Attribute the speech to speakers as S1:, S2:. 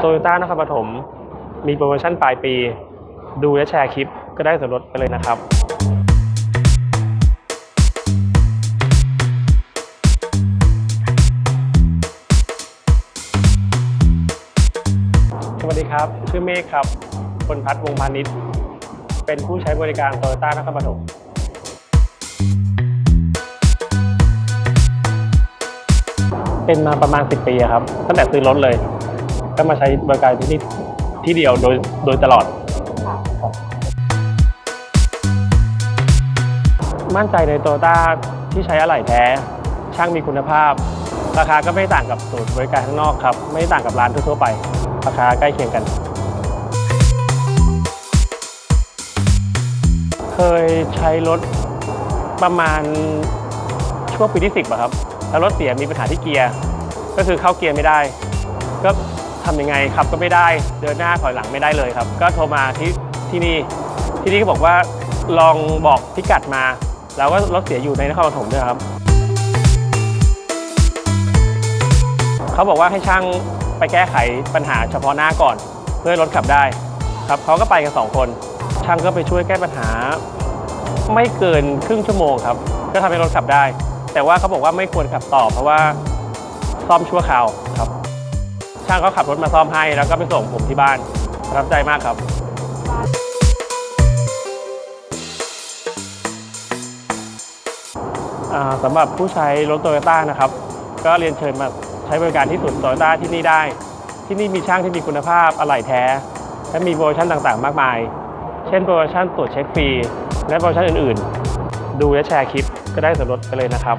S1: โตโยต้านครปฐมมีโปรโมชั่นปลายปี ดูและแชร์คลิปก็ได้ส่วนลดไปเลยนะครับ สวัสดีครับ ชื่อเมฆครับพลพัฒวงพาณิชย์ เป็นผู้ใช้บริการโตโยต้านครปฐมเป็นมาประมาณ 10 ปีครับ ตั้งแต่ซื้อรถเลย ก็มาใช้บริการที่นี่ที่เดียวโดยโดยตลอด มั่นใจในโตโยต้าที่ใช้อะไหล่แท้ ช่างมีคุณภาพ ราคาก็ไม่ต่างกับศูนย์บริการข้างนอกครับ ไม่ต่างกับร้านทั่วๆไป ราคาใกล้เคียงกัน เคยใช้รถประมาณช่วงปีที่10อะครับแล้วรถเสียมีปัญหาที่เกียร์ ก็คือเข้าเกียร์ไม่ได้ ก็ ทำยังไงครับก็ไม่ได้ เดินหน้าถอยหลังไม่ได้เลยครับ ก็โทรมาที่ที่นี่ที่นี่ก็บอกว่าลองบอกพิกัดมา แล้วก็รถเสียอยู่ในนครปฐมด้วยครับเขาบอกว่าให้ช่างไปแก้ไขปัญหาเฉพาะหน้าก่อน เพื่อรถขับได้ครับเขาก็ไปกันสองคน ช่างก็ไปช่วยแก้ปัญหา ไม่เกินครึ่งชั่วโมงครับ ก็ทำให้รถขับได้ แต่ว่าเขาบอกว่าไม่ควรขับต่อเพราะว่าซ่อมชั่วคราวครับ ช่างก็ขับรถมาซ่อมให้ แล้วก็ไปส่งผมที่บ้านประทับใจมากครับสำหรับผู้ใช้รถโตโยต้านะครับ ก็เรียนเชิญมาใช้บริการที่ศูนย์โตโยต้าที่นี่ได้ ที่นี่มีช่างที่มีคุณภาพอะไหล่แท้ และมีโปรโมชั่นต่างๆ มากมาย เช่นโปรโมชั่นตรวจเช็คฟรี และโปรโมชั่นอื่น ๆ ดูและแชร์คลิปก็ได้ส่วนลดไปเลยนะครับ